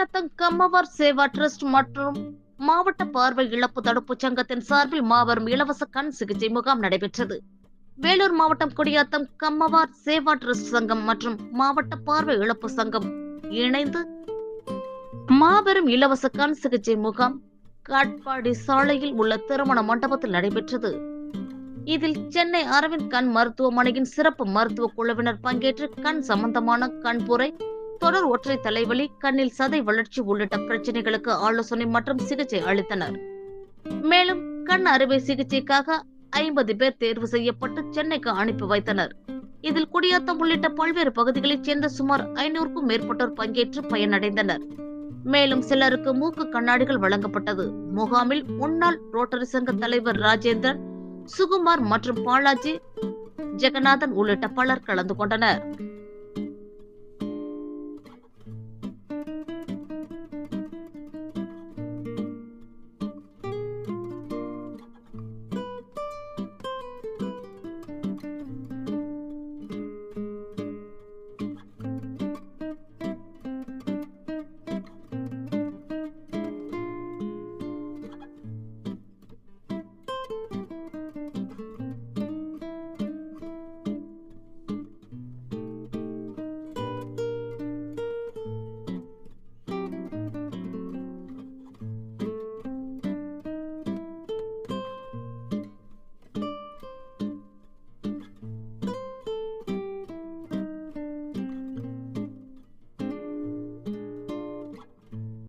Gudiyatham Kammavar Seva trust மற்றும் மாவட்ட பார்வை இழப்பு தடுப்பு சங்கத்தின் சார்பில் மாபெரும் இலவச கண் சிகிச்சை முகாம் நடைபெற்றது. வேலூர் மாவட்டம் குடியாத்தம் கம்மவார் சேவா ட்ரஸ்ட் சங்கம் மற்றும் மாவட்ட பார்வை இழப்பு சங்கம் இணைந்து மாபெரும் இலவச கண் சிகிச்சை முகாம் காட்பாடி சாலையில் உள்ள திருமண மண்டபத்தில் நடைபெற்றது. இதில் சென்னை அரவிந்த் கண் மருத்துவமனையின் சிறப்பு மருத்துவ குழுவினர் பங்கேற்று கண் சம்பந்தமான கண்புரை தொடர் ஒற்றை தலைவலி கண்ணில் சதை வளர்ச்சி உள்ளிட்ட பிரச்சனைகளுக்கு ஆலோசனை மற்றும் சிகிச்சை அளித்தனர். மேலும் கண் அறுவை சிகிச்சைக்காக ஐம்பது பேர் தேர்வு செய்யப்பட்டு சென்னைக்கு அனுப்பி வைத்தனர். இதில் குடியாத்தம் உள்ளிட்ட பல்வேறு பகுதிகளைச் சேர்ந்த சுமார் ஐநூறுக்கும் மேற்பட்டோர் பங்கேற்று பயனடைந்தனர். மேலும் சிலருக்கு மூக்கு கண்ணாடிகள் வழங்கப்பட்டது. முகாமில் முன்னாள் ரோட்டரி சங்க தலைவர் ராஜேந்திரன் சுகுமார் மற்றும் பாலாஜி ஜெகநாதன் உள்ளிட்ட பலர் கலந்து கொண்டனர்.